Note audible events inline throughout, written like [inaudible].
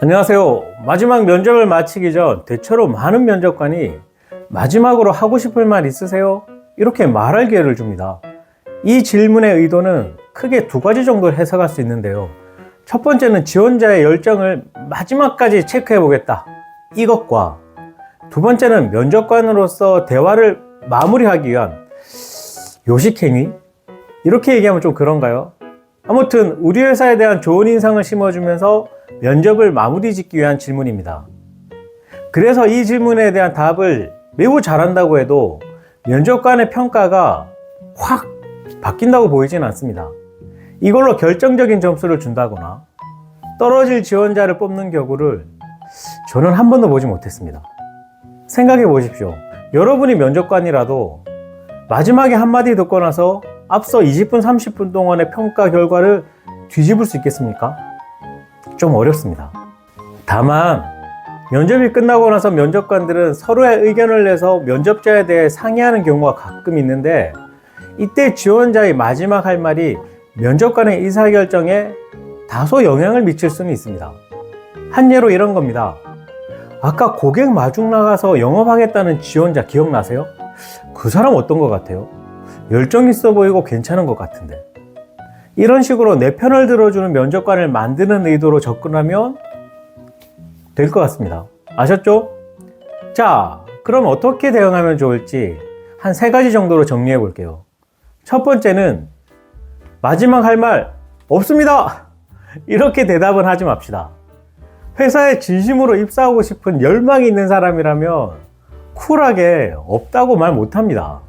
안녕하세요. 마지막 면접을 마치기 전 대체로 많은 면접관이 마지막으로 하고 싶을 말 있으세요? 이렇게 말할 기회를 줍니다. 이 질문의 의도는 크게 두 가지 정도 해석할 수 있는데요. 첫 번째는 지원자의 열정을 마지막까지 체크해 보겠다. 이것과 두 번째는 면접관으로서 대화를 마무리하기 위한 요식행위? 이렇게 얘기하면 좀 그런가요? 아무튼 우리 회사에 대한 좋은 인상을 심어주면서 면접을 마무리 짓기 위한 질문입니다. 그래서 이 질문에 대한 답을 매우 잘한다고 해도 면접관의 평가가 확 바뀐다고 보이진 않습니다. 이걸로 결정적인 점수를 준다거나 떨어질 지원자를 뽑는 경우를 저는 한 번도 보지 못했습니다. 생각해 보십시오. 여러분이 면접관이라도 마지막에 한마디 듣고 나서 앞서 20분, 30분 동안의 평가 결과를 뒤집을 수 있겠습니까? 좀 어렵습니다. 다만, 면접이 끝나고 나서 면접관들은 서로의 의견을 내서 면접자에 대해 상의하는 경우가 가끔 있는데, 이때 지원자의 마지막 할 말이 면접관의 의사결정에 다소 영향을 미칠 수는 있습니다. 한 예로 이런 겁니다. 아까 고객 마중 나가서 영업하겠다는 지원자 기억나세요? 그 사람 어떤 것 같아요? 열정 있어 보이고 괜찮은 것 같은데. 이런 식으로 내 편을 들어주는 면접관을 만드는 의도로 접근하면 될 것 같습니다. 아셨죠? 자, 그럼 어떻게 대응하면 좋을지 한 세 가지 정도로 정리해 볼게요. 첫 번째는 마지막 할 말 없습니다! [laughs] 이렇게 대답은 하지 맙시다. 회사에 진심으로 입사하고 싶은 열망이 있는 사람이라면 쿨하게 없다고 말 못합니다.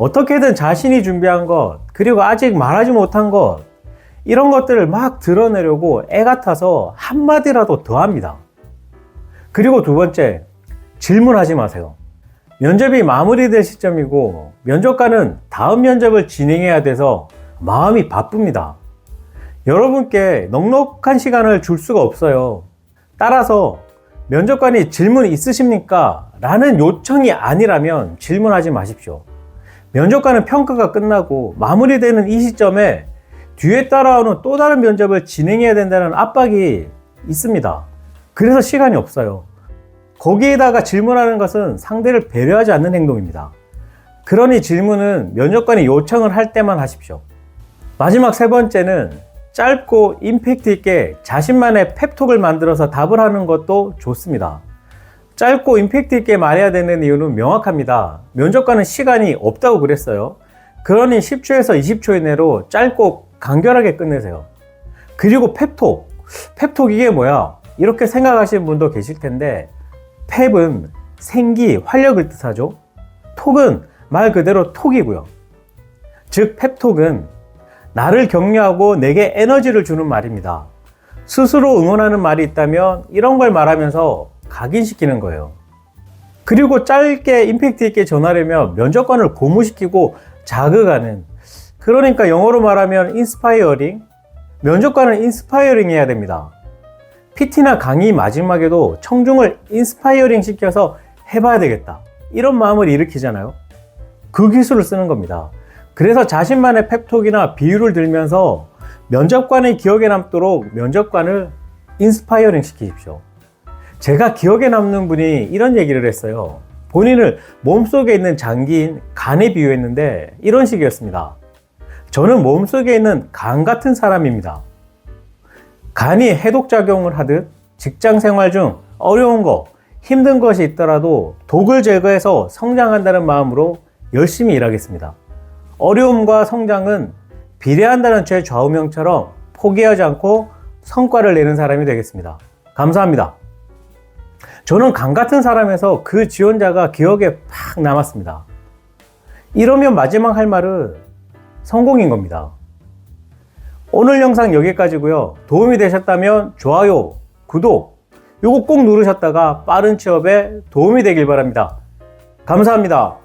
어떻게든 자신이 준비한 것, 그리고 아직 말하지 못한 것, 이런 것들을 막 드러내려고 애 같아서 한마디라도 더 합니다. 그리고 두 번째, 질문하지 마세요. 면접이 마무리될 시점이고, 면접관은 다음 면접을 진행해야 돼서 마음이 바쁩니다. 여러분께 넉넉한 시간을 줄 수가 없어요. 따라서 면접관이 질문 있으십니까? 라는 요청이 아니라면 질문하지 마십시오. 면접관은 평가가 끝나고 마무리되는 이 시점에 뒤에 따라오는 또 다른 면접을 진행해야 된다는 압박이 있습니다. 그래서 시간이 없어요. 거기에다가 질문하는 것은 상대를 배려하지 않는 행동입니다. 그러니 질문은 면접관이 요청을 할 때만 하십시오. 마지막 세 번째는 짧고 임팩트 있게 자신만의 펩톡을 만들어서 답을 하는 것도 좋습니다. 짧고 임팩트 있게 말해야 되는 이유는 명확합니다. 면접관은 시간이 없다고 그랬어요. 그러니 10초에서 20초 이내로 짧고 간결하게 끝내세요. 그리고 펩톡. 펩톡 이게 뭐야? 이렇게 생각하시는 분도 계실 텐데 펩은 생기, 활력을 뜻하죠. 톡은 말 그대로 톡이고요. 즉 펩톡은 나를 격려하고 내게 에너지를 주는 말입니다. 스스로 응원하는 말이 있다면 이런 걸 말하면서 각인시키는 거예요. 그리고 짧게 임팩트 있게 전하려면 면접관을 고무시키고 자극하는 그러니까 영어로 말하면 인스파이어링 면접관은 인스파이어링 해야 됩니다. PT나 강의 마지막에도 청중을 인스파이어링 시켜서 해봐야 되겠다. 이런 마음을 일으키잖아요. 그 기술을 쓰는 겁니다. 그래서 자신만의 펩톡이나 비유를 들면서 면접관의 기억에 남도록 면접관을 인스파이어링 시키십시오. 제가 기억에 남는 분이 이런 얘기를 했어요. 본인을 몸속에 있는 장기인 간에 비유했는데 이런 식이었습니다. 저는 몸속에 있는 간 같은 사람입니다. 간이 해독작용을 하듯 직장 생활 중 어려운 거, 힘든 것이 있더라도 독을 제거해서 성장한다는 마음으로 열심히 일하겠습니다. 어려움과 성장은 비례한다는 제 좌우명처럼 포기하지 않고 성과를 내는 사람이 되겠습니다. 감사합니다. 저는 강 같은 사람에서 그 지원자가 기억에 팍 남았습니다. 이러면 마지막 할 말은 성공인 겁니다. 오늘 영상 여기까지고요. 도움이 되셨다면 좋아요, 구독, 요거 꼭 누르셨다가 빠른 취업에 도움이 되길 바랍니다. 감사합니다.